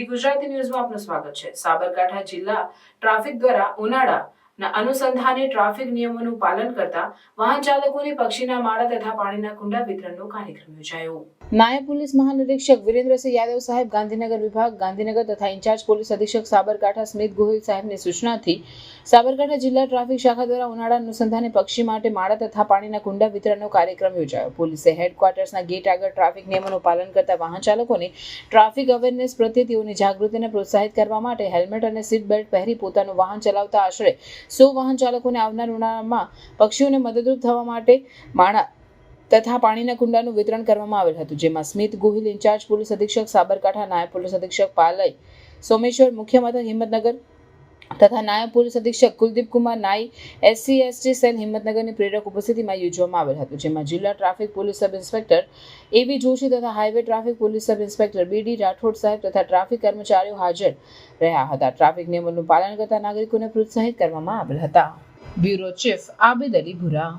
ગુજરાતી ન્યૂઝમાં આપનું સ્વાગત છે. સાબરકાંઠા જિલ્લા ટ્રાફિક દ્વારા ઉનાળાના અનુસંધાને ટ્રાફિક નિયમોનું પાલન કરતા વાહન ચાલકોને પક્ષીના માળા તથા પાણીના કુંડા વિતરણનો કાર્યક્રમ યોજાયો. નાયબ પોલીસ મહાનિરીક્ષક વિરેન્દ્રસિંહ યાદવ સાહેબ, ગાંધીનગર વિભાગ, ગાંધીનગર તથા ઇન્ચાર્જ પોલીસ અધિક્ષક સાબરકાંઠા સ્મિત ગોહિલ સાહેબની સૂચનાથી સાબરકાંઠા જિલ્લા ટ્રાફિક શાખા દ્વારા ઉનાળા અનુસંધાને પક્ષી માટે માળા તથા પાણીના કુંડા વિતરણનો કાર્યક્રમ યોજાયો. પોલીસે હેડક્વાર્ટર્સના ગેટ આગળ ટ્રાફિક નિયમોનું પાલન કરતા વાહન ચાલકોને ટ્રાફિક અવેરનેસ પ્રત્યે તેઓની જાગૃતિને પ્રોત્સાહિત કરવા માટે હેલ્મેટ અને સીટ બેલ્ટ પહેરી પોતાનું વાહન ચલાવતા આશરે સો વાહન ચાલકોને આવનાર ઉનાળામાં પક્ષીઓને મદદરૂપ થવા માટે માળા તથા પાણીના કુંડાનું વિતરણ કરવામાં આવેલ હતું, જેમાં સ્મિત ગોહિલ ઇન્ચાર્જ પોલીસ અધિક્ષક, સાબરકાંઠા નાયબ પોલીસ અધિક્ષક, પાલય સોમેશ્વર મુખ્ય મથક, હિંમતનગર તથા નાયબ પોલીસ અધિક્ષક કુલદીપ કુમાર નાઈ, એસસી, એસટી સેલ હિંમતનગરની પ્રેરક ઉપસ્થિતિમાં યોજવામાં આવેલ હતું, જેમાં જિલ્લા traffic police sub inspector A V Joshi તથા highway traffic police sub inspector B D Rathod સાહેબ તથા ટ્રાફિક કર્મચારીઓ હાજર રહ્યા હતા. ટ્રાફિક નિયમોનું પાલન કરતા નાગરિકોને પ્રોત્સાહિત કરવામાં આવેલ હતા. Bureau chief Abed Ali Bhura